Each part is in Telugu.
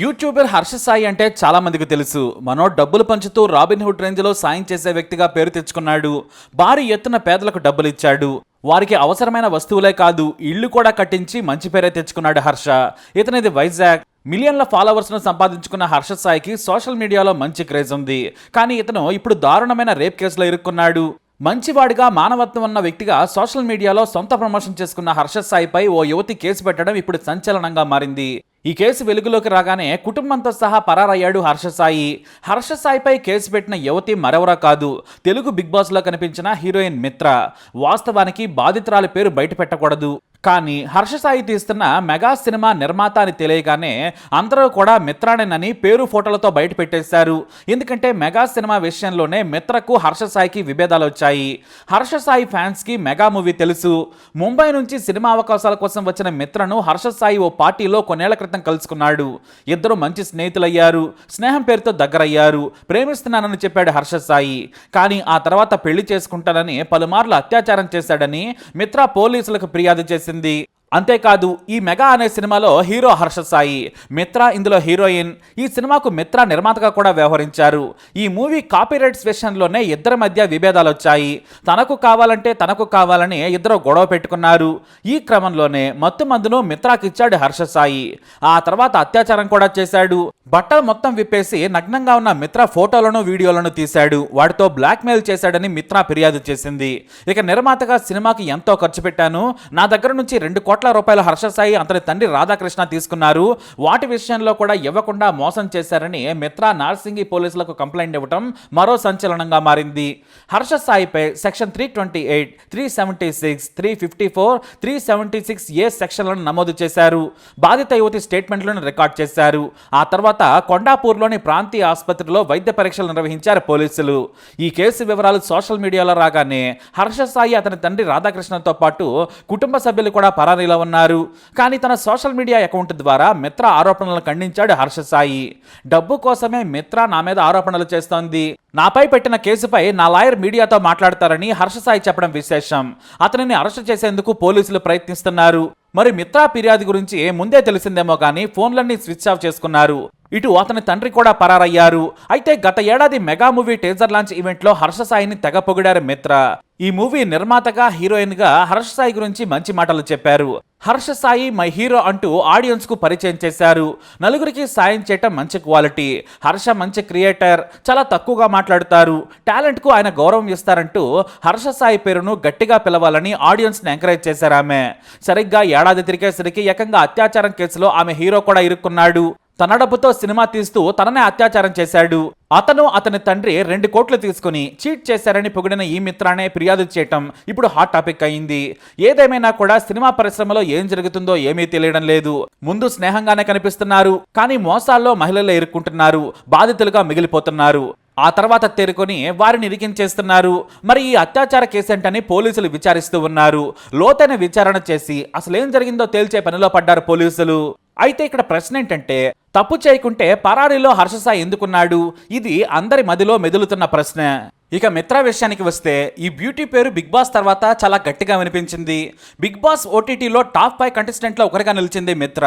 యూట్యూబర్ హర్ష సాయి అంటే చాలామందికి తెలుసు. మనో డబ్బులు పంచుతూ రాబిన్ హుడ్ రేంజ్లో సాయం చేసే వ్యక్తిగా పేరు తెచ్చుకున్నాడు. భారీ ఎత్తున పేదలకు డబ్బులు ఇచ్చాడు. వారికి అవసరమైన వస్తువులే కాదు ఇల్లు కూడా కట్టించి మంచి పేరే తెచ్చుకున్నాడు హర్ష. ఇతనిది వైజాగ్. మిలియన్ల ఫాలోవర్స్ను సంపాదించుకున్న హర్ష సాయికి సోషల్ మీడియాలో మంచి క్రేజ్ ఉంది. కానీ ఇతను ఇప్పుడు దారుణమైన రేప్ కేసులో ఇరుక్కున్నాడు. మంచివాడిగా మానవత్వం ఉన్న వ్యక్తిగా సోషల్ మీడియాలో సొంత ప్రమోషన్ చేసుకున్న హర్ష సాయిపై ఓ యువతి కేసు పెట్టడం ఇప్పుడు సంచలనంగా మారింది. ఈ కేసు వెలుగులోకి రాగానే కుటుంబంతో సహా పరారయ్యాడు హర్ష సాయి. హర్ష సాయిపై కేసు పెట్టిన యువతి మరెవరా కాదు. తెలుగు బిగ్ బాస్లో కనిపించిన హీరోయిన్ మిత్ర. వాస్తవానికి బాధితురాలి పేరు బయట పెట్టకూడదు. కానీ హర్ష సాయి తీస్తున్న మెగా సినిమా నిర్మాత అని తెలియగానే అందరూ కూడా మిత్రానేనని పేరు ఫోటోలతో బయట పెట్టేశారు. ఎందుకంటే మెగా సినిమా విషయంలోనే మిత్రకు హర్ష సాయికి విభేదాలు వచ్చాయి. హర్ష సాయి ఫ్యాన్స్కి మెగా మూవీ తెలుసు. ముంబై నుంచి సినిమా అవకాశాల కోసం వచ్చిన మిత్రను హర్ష సాయి ఓ పార్టీలో కొన్నేళ్ళ క్రితం కలుసుకున్నాడు. ఇద్దరు మంచి స్నేహితులయ్యారు. స్నేహం పేరుతో దగ్గరయ్యారు. ప్రేమిస్తున్నానని చెప్పాడు హర్ష సాయి. కానీ ఆ తర్వాత పెళ్ళి చేసుకుంటానని పలుమార్లు అత్యాచారం చేశాడని మిత్ర పోలీసులకు ఫిర్యాదు చేసింది. in the అంతేకాదు ఈ మెగా అనే సినిమాలో హీరో హర్ష సాయి మిత్ర ఇందులో హీరోయిన్. ఈ సినిమాకు మిత్ర నిర్మాతగా కూడా వ్యవహరించారు. ఈ మూవీ కాపీరైట్స్ విషయంలోనే ఇద్దరి మధ్య విభేదాలు వచ్చాయి. తనకు కావాలంటే తనకు కావాలని ఇద్దరు గొడవ పెట్టుకున్నారు. ఈ క్రమంలోనే మత్తు మందును మిత్రాకిచ్చాడు హర్ష సాయి. ఆ తర్వాత అత్యాచారం కూడా చేశాడు. బట్టలు మొత్తం విప్పేసి నగ్నంగా ఉన్న మిత్ర ఫోటోలను వీడియోలను తీశాడు. వాటితో బ్లాక్మెయిల్ చేశాడని మిత్ర ఫిర్యాదు చేసింది. ఇక నిర్మాతగా సినిమాకి ఎంతో ఖర్చు పెట్టాను. నా దగ్గర నుంచి రెండు కోట్ల రూపాయల హర్ష సాయి అతని తండ్రి రాధాకృష్ణ తీసుకున్నారు. వాటి విషయంలో కూడా ఇవ్వకుండా మోసం చేశారని మిత్ర నార్సింగి పోలీసులకు కంప్లైంట్ ఇవ్వటం మరో సంచలనంగా మారింది. Harsha సాయిపై section three twenty eight three seventy six three fifty four three seventy six A సెక్షన్లను నమోదు చేశారు. బాధిత యువతి స్టేట్మెంట్లను రికార్డ్ చేశారు. ఆ తర్వాత కొండాపూర్లోని ప్రాంతీయ ఆసుపత్రిలో వైద్య పరీక్షలు నిర్వహించారు పోలీసులు. ఈ కేసు వివరాలు సోషల్ మీడియాలో రాగానే హర్ష సాయి అతని తండ్రి రాధాకృష్ణతో పాటు కుటుంబ సభ్యులు కూడా పరారీలో ఉన్నారు. కానీ తన సోషల్ మీడియా అకౌంట్ ద్వారా మిత్ర ఆరోపణలను ఖండించాడు హర్ష సాయి. డబ్బు కోసమే మిత్ర నా మీద ఆరోపణలు చేస్తోంది. నాపై పెట్టిన కేసుపై నా లాయర్ మీడియాతో మాట్లాడతారని హర్ష సాయి చెప్పడం విశేషం. అతనిని అరెస్ట్ చేసేందుకు పోలీసులు ప్రయత్నిస్తున్నారు. మరి మిత్రా ఫిర్యాదు గురించి ముందే తెలిసిందేమో కానీ ఫోన్లన్నీ స్విచ్ ఆఫ్ చేసుకున్నారు. ఇటు అతని తండ్రి కూడా పరారయ్యారు. అయితే గత ఏడాది మెగా మూవీ టేజర్ లాంచ్ ఈవెంట్లో హర్ష సాయిని తెగ పొగిడారు మిత్ర. ఈ మూవీ నిర్మాతగా హీరోయిన్గా హర్ష సాయి గురించి మంచి మాటలు చెప్పారు. హర్ష సాయి మై హీరో అంటూ ఆడియన్స్కు పరిచయం చేశారు. నలుగురికి సాయం చేయటం మంచి క్వాలిటీ. హర్ష మంచి క్రియేటర్ చాలా తక్కువగా మాట్లాడుతారు. టాలెంట్కు ఆయన గౌరవం ఇస్తారంటూ హర్ష సాయి పేరును గట్టిగా పిలవాలని ఆడియన్స్ని ఎంకరేజ్ చేశారు ఆమె. సరిగ్గా ఏడాది తిరిగేసరికి ఏకంగా అత్యాచారం కేసులో ఆమె హీరో కూడా ఇరుక్కున్నాడు. తన డబ్బుతో సినిమా తీస్తూ తననే అత్యాచారం చేశాడు. అతను అతని తండ్రి రెండు కోట్లు తీసుకుని చీట్ చేశారని పొగిడిన ఈ మిత్రానే ఫిర్యాదు చేయటం ఇప్పుడు హాట్ టాపిక్ అయింది. ఏదేమైనా కూడా సినిమా పరిశ్రమలో ఏం జరుగుతుందో ఏమీ తెలియడం లేదు. ముందు స్నేహంగానే కనిపిస్తున్నారు కానీ మోసాల్లో మహిళలు ఇరుక్కుంటున్నారు బాధితులుగా మిగిలిపోతున్నారు. ఆ తర్వాత తేరుకొని వారిని ఇరికించేస్తున్నారు. మరి ఈ అత్యాచార కేసేంటని పోలీసులు విచారిస్తూ ఉన్నారు. లోతైన విచారణ చేసి అసలేం జరిగిందో తేల్చే పనిలో పడ్డారు పోలీసులు. అయితే ఇక్కడ ప్రశ్న ఏంటంటే తప్పు చేయకుంటే పరారీలో హర్షసాయి ఎందుకున్నాడు? ఇది అందరి మదిలో మెదులుతున్న ప్రశ్న. ఇక మిత్ర విషయానికి వస్తే ఈ బ్యూటీ పేరు బిగ్ బాస్ తర్వాత చాలా గట్టిగా వినిపించింది. బిగ్ బాస్ ఓటీటీలో టాప్ ఫైవ్ కంటెస్టెంట్లో ఒకరిగా నిలిచింది మిత్ర.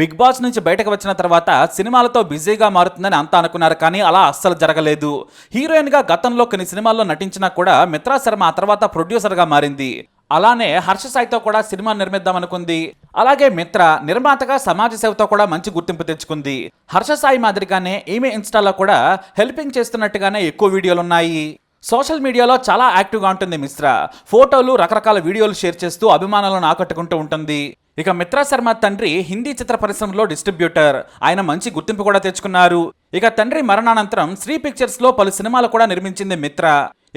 బిగ్ బాస్ నుంచి బయటకు వచ్చిన తర్వాత సినిమాలతో బిజీగా మారుతుందని అంతా అనుకున్నారు కానీ అలా అస్సలు జరగలేదు. హీరోయిన్గా గతంలో కొన్ని సినిమాల్లో నటించినా కూడా మిత్రా శర్మ ఆ తర్వాత ప్రొడ్యూసర్గా మారింది. అలానే హర్ష సాయితో కూడా సినిమా నిర్మిద్దాం అనుకుంది అలాగే మిత్ర నిర్మాతగా సమాజ సేవతో కూడా మంచి గుర్తింపు తెచ్చుకుంది. హర్ష సాయి మాదిరిగానే ఈమె ఇన్స్టాలో కూడా హెల్పింగ్ చేస్తున్నట్టుగానే ఎక్కువ వీడియోలు ఉన్నాయి. సోషల్ మీడియాలో చాలా యాక్టివ్గా ఉంటుంది మిశ్రా ఫోటోలు రకరకాల వీడియోలు షేర్ చేస్తూ అభిమానులను ఆకట్టుకుంటూ ఉంటుంది. ఇక మిత్రా శర్మ తండ్రి హిందీ చిత్ర పరిశ్రమలో డిస్ట్రిబ్యూటర్. ఆయన మంచి గుర్తింపు కూడా తెచ్చుకున్నారు. ఇక తండ్రి మరణానంతరం శ్రీ పిక్చర్స్లో పలు సినిమాలు కూడా నిర్మించింది మిత్ర.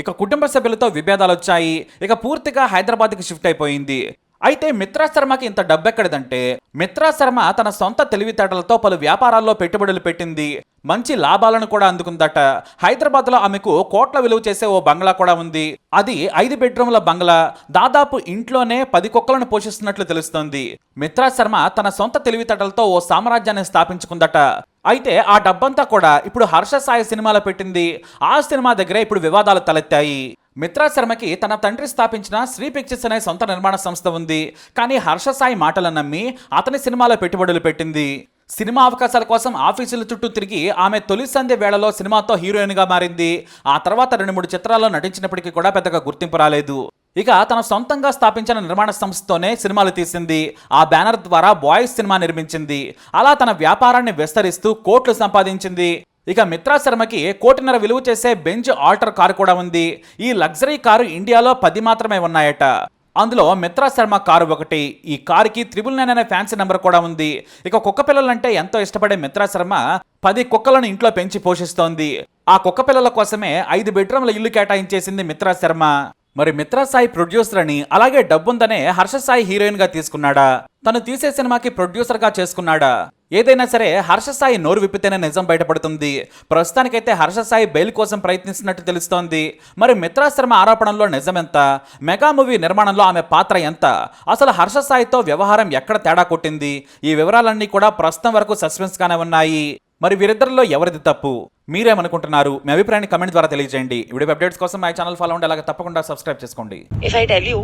ఇక కుటుంబ సభ్యులతో విభేదాలు వచ్చాయి. ఇక పూర్తిగా హైదరాబాద్కి షిఫ్ట్ అయిపోయింది. అయితే మిత్రా శర్మకి ఇంత డబ్బెక్కడిదంటే మిత్రా శర్మ తన సొంత తెలివితేటలతో పలు వ్యాపారాల్లో పెట్టుబడులు పెట్టింది. మంచి లాభాలను కూడా అందుకుందట. హైదరాబాద్లో ఆమెకు కోట్ల విలువ చేసే ఓ బంగ్లా కూడా ఉంది. అది ఐదు బెడ్రూమ్ల బంగ్లా. దాదాపు ఇంట్లోనే పది కుక్కలను పోషిస్తున్నట్లు తెలుస్తోంది. మిత్రా శర్మ తన సొంత తెలివితేటలతో ఓ సామ్రాజ్యాన్ని స్థాపించుకుందట. అయితే ఆ డబ్బంతా కూడా ఇప్పుడు హర్ష సాయి సినిమాలో పెట్టింది. ఆ సినిమా దగ్గరే ఇప్పుడు వివాదాలు తలెత్తాయి. మిత్రా శర్మకి తన తండ్రి స్థాపించిన శ్రీ పిక్చర్స్ అనే సొంత నిర్మాణ సంస్థ ఉంది. కానీ హర్ష సాయి మాటలను నమ్మి అతని సినిమాలో పెట్టుబడులు పెట్టింది. సినిమా అవకాశాల కోసం ఆఫీసుల చుట్టూ తిరిగి ఆమె తొలి సంధ్య వేళలో సినిమాతో హీరోయిన్గా మారింది. ఆ తర్వాత రెండు మూడు చిత్రాల్లో నటించినప్పటికీ కూడా పెద్దగా గుర్తింపు రాలేదు. ఇక తన సొంతంగా స్థాపించిన నిర్మాణ సంస్థతోనే సినిమాలు తీసింది. ఆ బ్యానర్ ద్వారా బాయ్స్ సినిమా నిర్మించింది. అలా తన వ్యాపారాన్ని విస్తరిస్తూ కోట్లు సంపాదించింది. ఇక మిత్రా శర్మకి కోటిన్నర విలువ చేసే బెంచ్ ఆల్టర్ కారు కూడా ఉంది. ఈ లగ్జరీ కారు ఇండియాలో పది మాత్రమే ఉన్నాయట. అందులో మిత్రా శర్మ కారు ఒకటి ఈ కారుకి త్రిబుల్ నైన్ అనే ఫ్యాన్సీ నెంబర్ కూడా ఉంది. ఇక కుక్క పిల్లలంటే ఎంతో ఇష్టపడే మిత్రా శర్మ పది కుక్కలను ఇంట్లో పెంచి పోషిస్తోంది. ఆ కుక్క పిల్లల కోసమే ఐదు బెడ్రూమ్ల ఇల్లు కేటాయించేసింది మిత్రా శర్మ. మరి మిత్రా సాయి ప్రొడ్యూసర్ అని అలాగే డబ్బుందనే హర్ష సాయి హీరోయిన్గా తీసుకున్నాడా? తను తీసే సినిమాకి ప్రొడ్యూసర్గా చేసుకున్నాడా? ఏదైనా సరే హర్ష నోరు విప్పితేనే నిజం బయటపడుతుంది. ప్రస్తుతానికైతే హర్షస్థాయి బెయిల్ కోసం ప్రయత్నిస్తున్నట్టు తెలుస్తోంది. మరి మిత్రాశ్రమ ఆరోపణలో ఆరోపణలో నిజమెంత మెగా మూవీ నిర్మాణంలో ఆమె పాత్ర ఎంత? అసలు హర్షస్థాయితో వ్యవహారం ఎక్కడ తేడా కొట్టింది? ఈ వివరాలన్నీ కూడా ప్రస్తుతం వరకు సస్పెన్స్గానే ఉన్నాయి. మరి వీరిద్దరిలో ఎవరిది తప్పు? మీరేమనుకుంటున్నారు? మీ అభిప్రాయాన్ని కమెంట్ ద్వారా తెలియజేయండి. వీడియో అప్డేట్స్ కోసం మా ఛానల్ ఫాలో ఉండే అలాగే తప్పకుండా సబ్స్క్రైబ్ చేసుకోండి. ఇఫ్ ఐ టెల్ యూ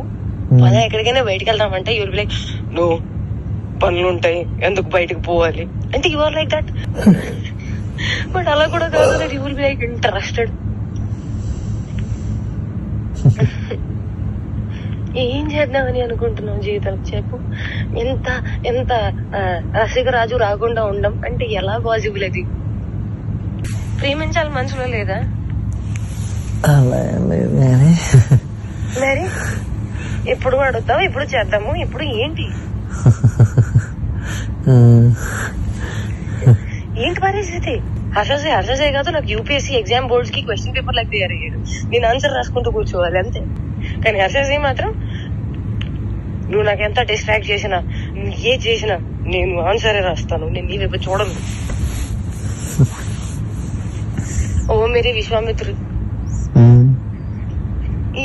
ఎక్కడికైనా బయటికి వెళ్దామంటే యూర్ లైక్ నో పనులు ఉంటాయి ఎందుకు బయటకు పోవాలి? అంటే you are like that but అలా కూడా కాదు that you will be like interested ఏం చేద్దామని అనుకుంటున్నావు జీవితం చెప్పు. ఎంత ఎంత ఆ, రసికరాజు రాకుండా ఉండం అంటే ఎలా పాసిబుల్ అది? ప్రేమించాలి మనసులో లేదా? అలా మరి? ఎప్పుడు అడుగుతావు ఎప్పుడు చేద్దాము ఇప్పుడు ఏంటి? ఏంటి పరిస్థితి హర్షసే హర్షసే కాదు నాకు యూపీఎస్సీ ఎగ్జామ్ బోర్డ్స్కి క్వశ్చన్ పేపర్ లాగా తయారు అయ్యాడు నేను ఆన్సర్ రాసుకుంటూ కూర్చోవాలి అంతే కానీ హర్షసే మాత్రం నువ్వు నాకు ఎంత డిస్ట్రాక్ట్ చేసినా నువ్వు ఏ చేసినా నేను ఆన్సరే రాస్తాను నేను నీ వైపు చూడను ఓ మేరీ విశ్వామిత్రుడు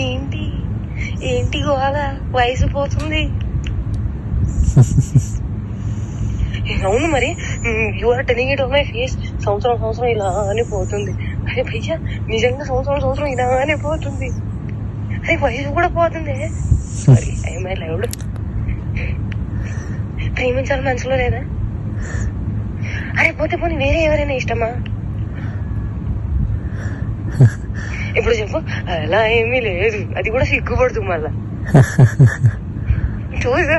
ఏంటి ఏంటి గోల వయసు పోతుంది అవును మరి. You are telling it of my face సంవత్సరం సంవత్సరం ఇలానే పోతుంది. అరే భయ్యా నిజంగా సంవత్సరం సంవత్సరం ఇలానే పోతుంది. అరే వయసు కూడా పోతుంది. సారీ ఐ మై లైవ్డ్ ప్రేమించాలి మనసులో లేదా? అరే పోతే పోనీ వేరే ఎవరైనా ఇష్టమా? ఇప్పుడు చెప్పు. అలా ఏమీ లేదు. అది కూడా సిగ్గుపడుతుంది మళ్ళా. చూసా?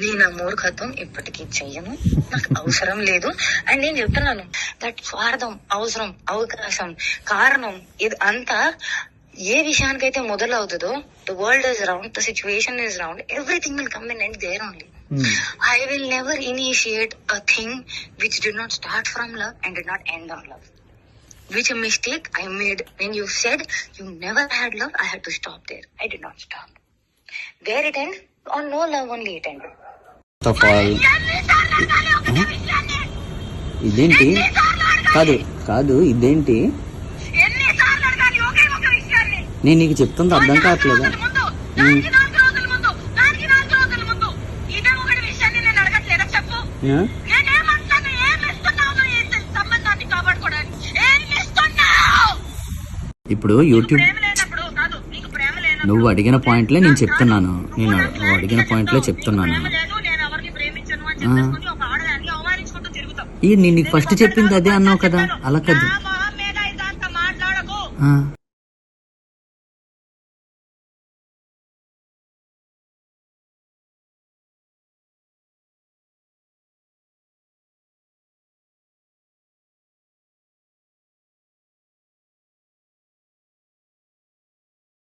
నేను ఆ మూర్ఖత్వం ఇప్పటికీ చెయ్యను నాకు అవసరం లేదు అండ్ నేను చెప్తున్నాను దట్ స్వార్థం అవసరం అవకాశం కారణం ఇది అంతా ఏ విషయానికైతే మొదలవుతుందో the world is round the situation is round everything will come in and there only I will never initiate a thing which did not start from love and did not end on love. Which a mistake I made when you said you never had love, I had to stop there. I did not stop. End? On no love only it ended. Of all ఇదేంటి? కాదు కాదు ఇదేంటి? నేను నీకు చెప్తుంది అర్థం కావట్లేదా? ఇప్పుడు యూట్యూబ్ నువ్వు అడిగిన పాయింట్లే నేను చెప్తున్నాను. నేను నువ్వు అడిగిన పాయింట్లే చెప్తున్నాను. ఈ నేను నీకు ఫస్ట్ చెప్పింది అదే అన్నావు కదా. అలా కాదు. ఆ.